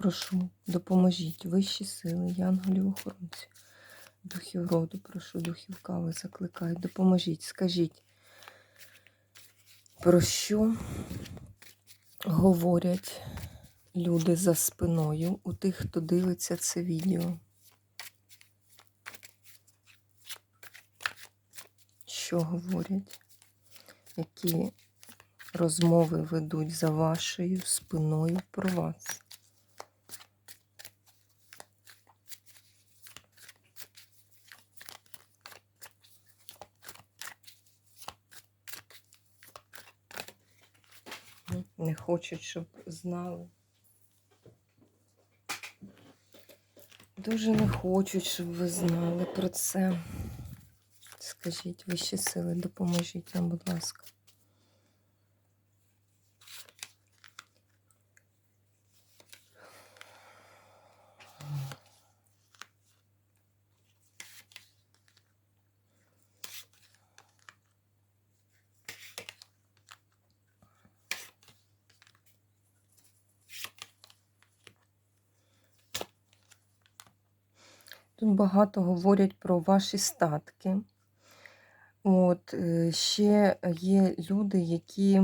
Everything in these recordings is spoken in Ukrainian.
Прошу, допоможіть вищі сили, янголів охоронців, духів роду, прошу, духів кави, закликаю, допоможіть, скажіть, про що говорять люди за спиною у тих, хто дивиться це відео. Що говорять? Які розмови ведуть за вашою спиною про вас? Не хочуть, щоб знали. Дуже не хочуть, щоб ви знали про це. Скажіть, вищі сили, допоможіть нам, будь ласка. Тут багато говорять про ваші статки. От, е, ще є люди, які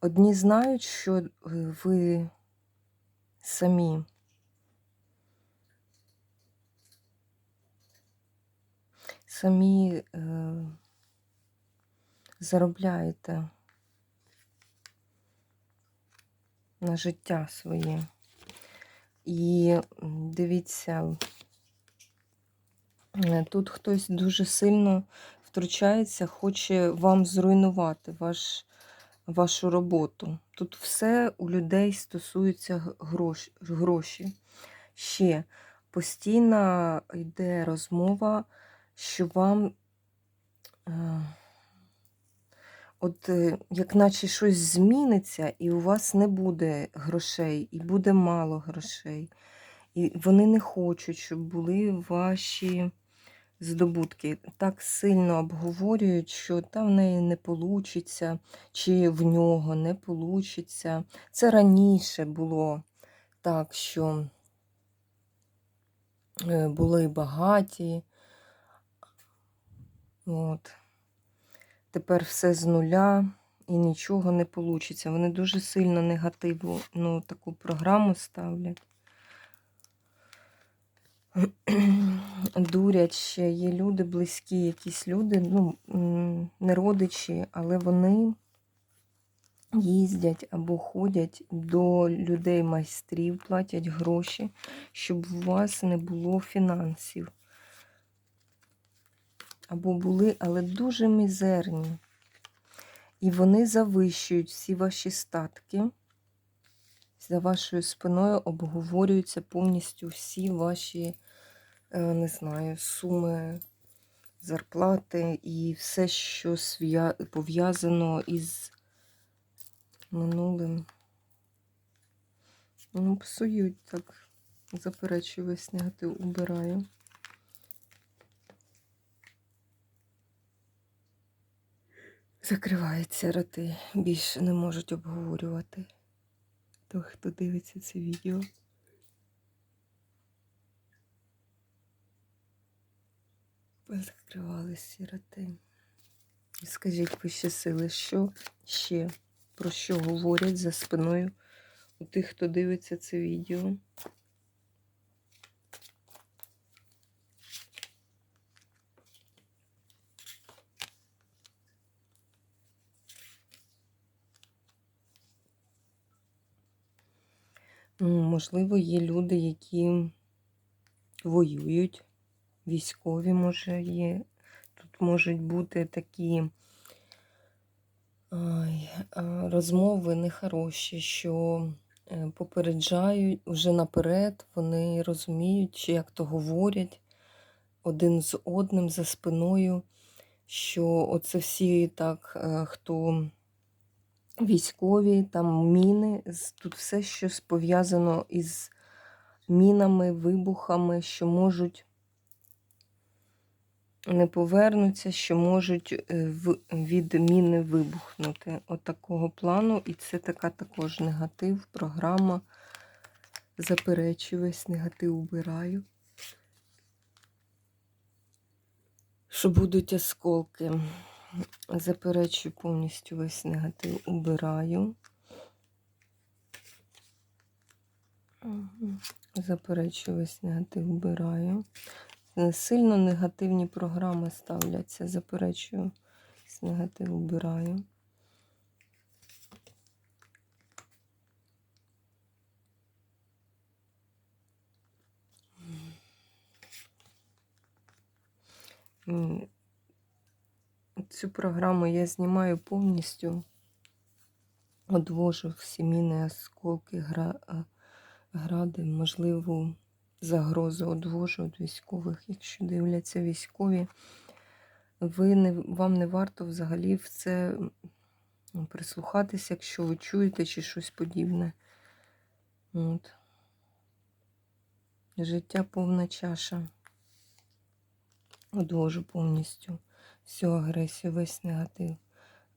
одні знають, що е, ви самі самі е, заробляєте на життя своє. І дивіться, е, тут хтось дуже сильно втручається, хоче вам зруйнувати ваш, вашу роботу. Тут все у людей стосується грош, гроші. Ще постійно йде розмова, що вам. От е, як наче щось зміниться, і у вас не буде грошей, і буде мало грошей. І вони не хочуть, щоб були ваші здобутки. Так сильно обговорюють, що там в неї не вийде, чи в нього не вийде. Це раніше було так, що е, були багаті. От тепер все з нуля і нічого не вийде. Вони дуже сильно негативну ну, таку програму ставлять. Дурять ще, є люди, близькі, якісь люди, ну, не родичі, але вони їздять або ходять до людей майстрів, платять гроші, щоб у вас не було фінансів або були, але дуже мізерні. І вони завищують всі ваші статки. За вашою спиною обговорюються повністю всі ваші, е, не знаю, суми, зарплати і все, що пов'язано із минулим. Ну, псують так, заперечую весь негатив, убираю. Закриваються роти, більше не можуть обговорювати. Той, хто дивиться це відео. Закривалися роти. Скажіть вище сили, що ще, про що говорять за спиною у тих, хто дивиться це відео? Можливо, є люди, які воюють, військові, може, є. Тут можуть бути такі ай, розмови нехороші, що е, попереджають уже наперед, вони розуміють, чи як то говорять один з одним за спиною, що оце всі так, е, хто військові, там міни, тут все, що пов'язано із мінами, вибухами, що можуть не повернуться, що можуть е, від міни вибухнути. От такого плану. І це така також негатив, програма. Заперечую весь негатив убираю. Що будуть осколки. Заперечую повністю весь негатив убираю. Заперечую весь негатив убираю. Е, Сильно негативні програми ставляться. Заперечую весь негатив убираю. Цю програму я знімаю повністю, одвожу всі міни, осколки, гра, гради, можливу загрозу одвожу від військових, якщо дивляться військові. Ви не, вам не варто взагалі в це прислухатися, якщо ви чуєте чи щось подібне. От. Життя повна чаша. Одвожу повністю всю агресію, весь негатив.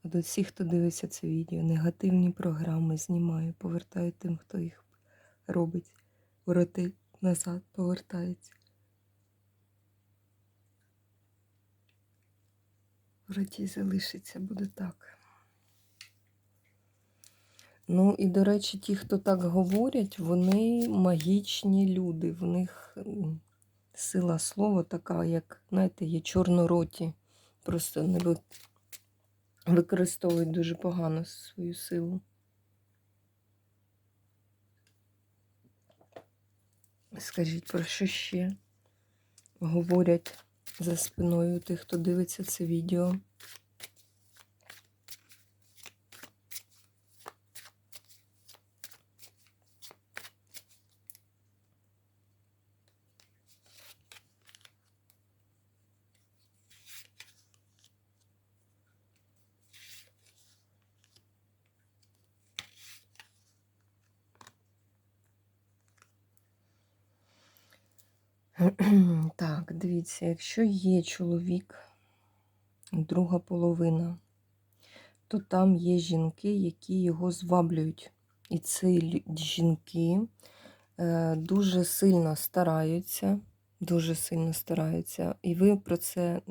А до всіх, хто дивиться це відео, негативні програми знімаю, повертаю тим, хто їх робить. Вороти назад, повертається. В роті залишиться, буде так. Ну і, до речі, ті, хто так говорять, вони магічні люди. В них сила слова така, як, знаєте, є чорнороті. Просто не ви- використовують дуже погано свою силу. Скажіть, про що ще говорять за спиною тих, хто дивиться це відео? Так, дивіться, якщо є чоловік, друга половина, то там є жінки, які його зваблюють. І ці жінки е, дуже сильно стараються, дуже сильно стараються. І ви про це,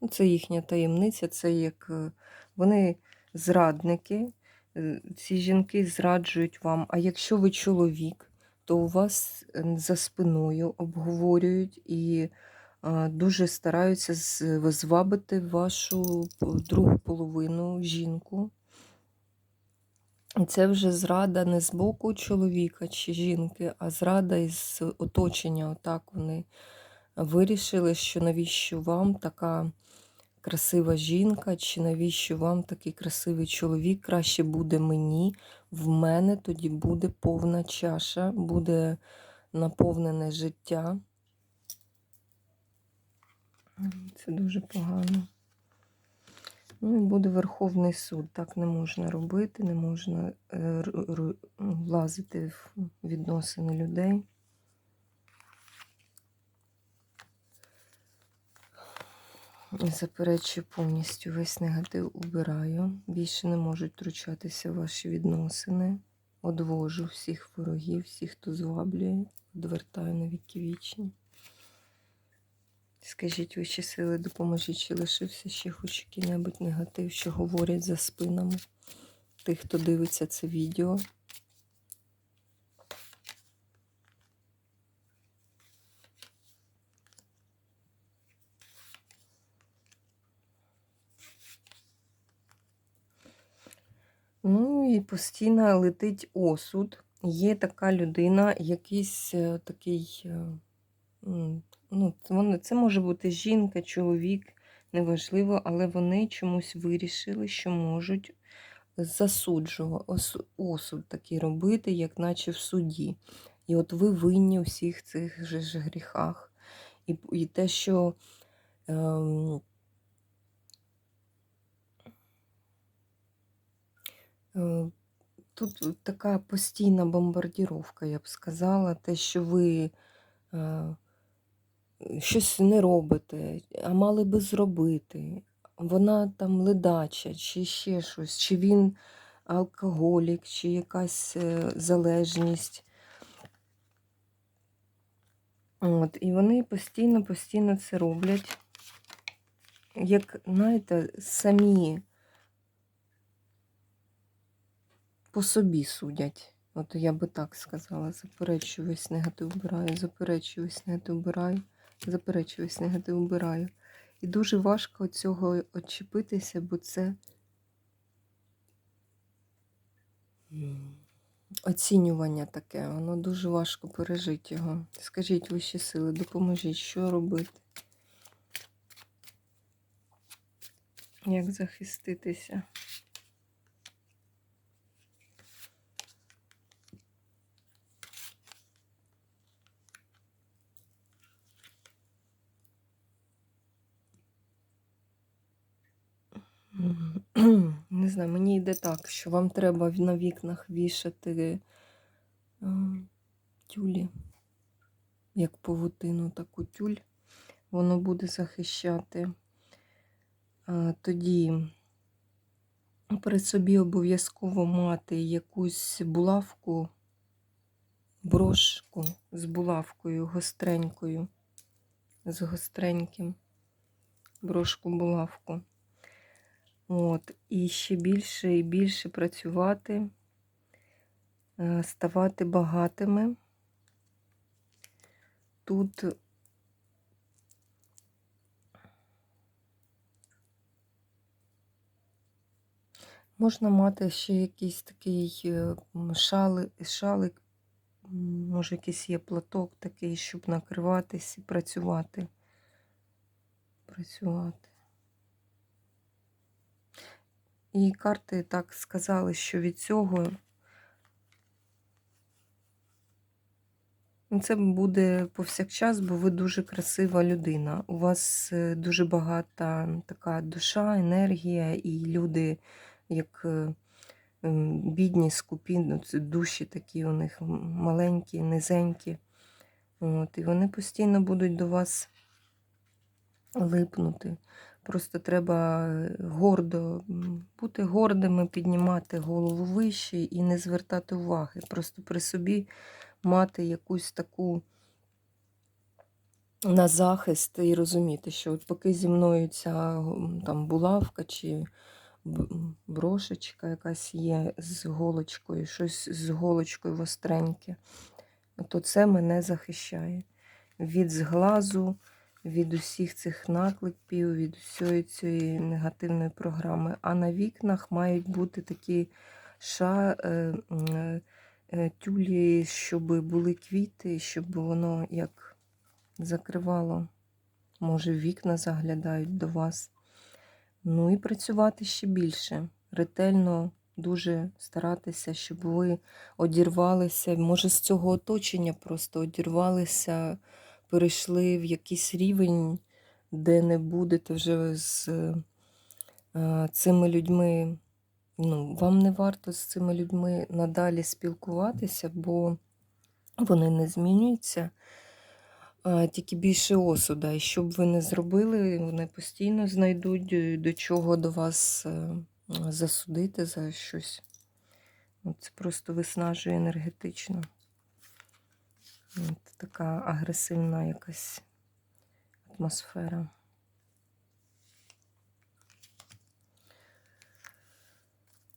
ну, це їхня таємниця, це як е, вони зрадники, е, ці жінки зраджують вам. А якщо ви чоловік, то у вас за спиною обговорюють і дуже стараються звабити вашу другу половину жінку. І це вже зрада не з боку чоловіка чи жінки, а зрада із оточення. Отак вони вирішили, що навіщо вам така красива жінка, чи навіщо вам такий красивий чоловік, краще буде мені, в мене тоді буде повна чаша, буде наповнене життя. Це дуже погано. Ну і буде Верховний суд. Так не можна робити, не можна е, ну, влазити в відносини людей. Заперечую повністю весь негатив убираю. Більше не можуть втручатися ваші відносини. Одвожу всіх ворогів, всіх, хто зваблює, відвертаю на віки вічні. Скажіть вищі сили, допоможіть, чи лишився ще хоч який-небудь негатив, що говорять за спинами тих, хто дивиться це відео. І постійно летить осуд. Є така людина, якийсь е, такий, е, ну, це може бути жінка, чоловік, неважливо, але вони чомусь вирішили, що можуть засуджував, ос- осуд такий робити, як наче в суді. І от ви винні у всіх цих же ж гріхах. І, і те, що е, тут така постійна бомбардіровка, я б сказала, те, що ви щось не робите, а мали би зробити. Вона там ледача, чи ще щось, чи він алкоголік, чи якась е, залежність. От, і вони постійно, постійно це роблять. Як, знаєте, самі по собі судять. От я би так сказала. Заперечую весь негатив вбираю, заперечую весь негатив вбираю, заперечую негатив вбираю. І дуже важко від цього очепитися, бо це оцінювання таке, воно дуже важко пережити його. Скажіть вищі сили, допоможіть, що робити? Як захиститися? Не знаю, мені йде так, що вам треба на вікнах вішати е, тюлі, як павутину, таку тюль. Воно буде захищати. Е, Тоді при собі обов'язково мати якусь булавку, брошку з булавкою, гостренькою, з гостреньким брошку-булавку. От, і ще більше і більше працювати, е, ставати багатими. Тут можна мати ще якийсь такий е, шали, шалик, може, якийсь є платок такий, щоб накриватись і працювати. Працювати. І карти так сказали, що від цього ну, це буде повсякчас, бо ви дуже красива людина. У вас е, дуже багата така душа, енергія, і люди, як е, бідні, скупі, ну, душі такі у них маленькі, низенькі. От, і вони постійно будуть до вас липнути. Просто треба е, гордо бути гордими, піднімати голову вище і не звертати уваги. Просто при собі мати якусь таку на захист і розуміти, що от поки зі мною ця там булавка чи брошечка якась є з голочкою, щось з голочкою востреньке, то це мене захищає від зглазу, від усіх цих наклепів, від усієї цієї негативної програми. А на вікнах мають бути такі ша, е, е, е, тюлі, щоб були квіти, щоб воно як закривало. Може, вікна заглядають до вас. Ну і працювати ще більше. Ретельно дуже старатися, щоб ви одірвалися. Може, з цього оточення просто одірвалися, перейшли в якийсь рівень, де не будете вже з е, цими людьми. Ну, вам не варто з цими людьми надалі спілкуватися, бо вони не змінюються тільки більше осуда. І що б ви не зробили, вони постійно знайдуть е, до чого до вас е, засудити за щось. Це просто виснажує енергетично. От така агресивна якась атмосфера.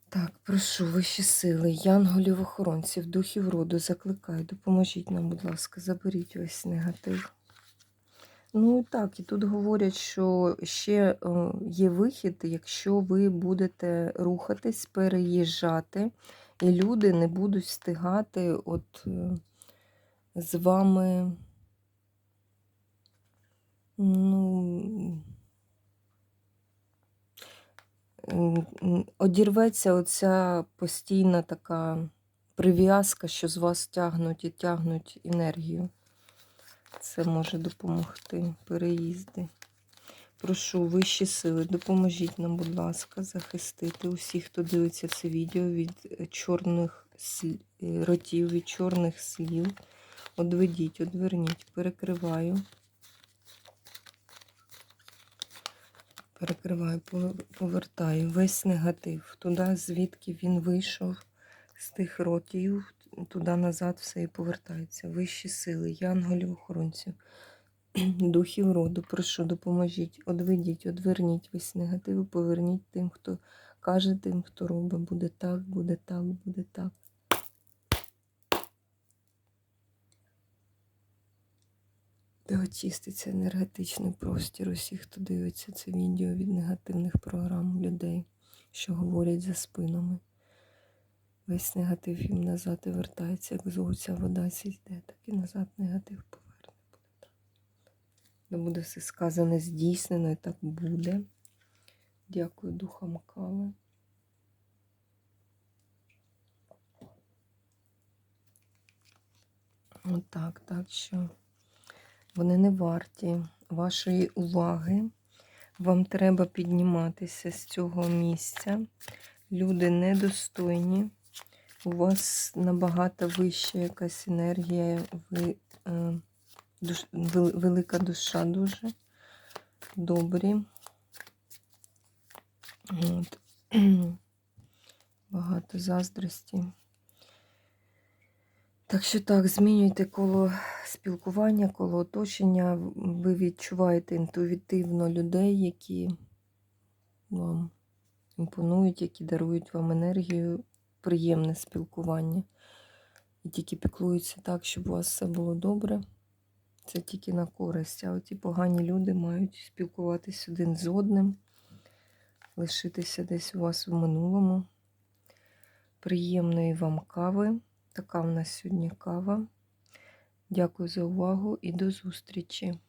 Так, прошу вищі сили, янголів, охоронців, духів роду, закликаю, допоможіть нам, будь ласка, заберіть весь негатив. Ну і так, і тут говорять, що ще е, є вихід, якщо ви будете рухатись, переїжджати, і люди не будуть встигати от е, з вами. Ну, одірветься оця постійна така прив'язка, що з вас тягнуть і тягнуть енергію. Це може допомогти. Переїзди. Прошу вищі сили, допоможіть нам, будь ласка, захистити усіх, хто дивиться це відео від чорних е, ротів, від чорних слів. Одведіть, одверніть, перекриваю. Перекриваю, повертаю весь негатив туди, звідки він вийшов з тих ротів, туди назад все і повертається. Вищі сили, янголів, охоронців, духів роду, прошу, допоможіть, одведіть, одверніть весь негатив, поверніть тим, хто каже, тим, хто робить. Буде так, буде так, буде так. Де очиститься енергетичний простір усіх, хто дивиться це відео від негативних програм людей, що говорять за спинами. Весь негатив їм назад і вертається, як з вода сійде, так і назад негатив поверне. Буде. Де буде все сказане, здійснено, і так буде. Дякую духам кави. Отак, так що вони не варті вашої уваги. Вам треба підніматися з цього місця. Люди недостойні. У вас набагато вища якась енергія, ви, е, душ, велика душа дуже добрі. От. Багато заздрості. Так що так, змінюйте коло спілкування, коло оточення. Ви відчуваєте інтуїтивно людей, які вам імпонують, які дарують вам енергію, приємне спілкування. І тільки піклуються так, щоб у вас все було добре. Це тільки на користь. А оті погані люди мають спілкуватися один з одним, лишитися десь у вас в минулому. Приємної вам кави. Така в нас сьогодні кава. Дякую за увагу і до зустрічі!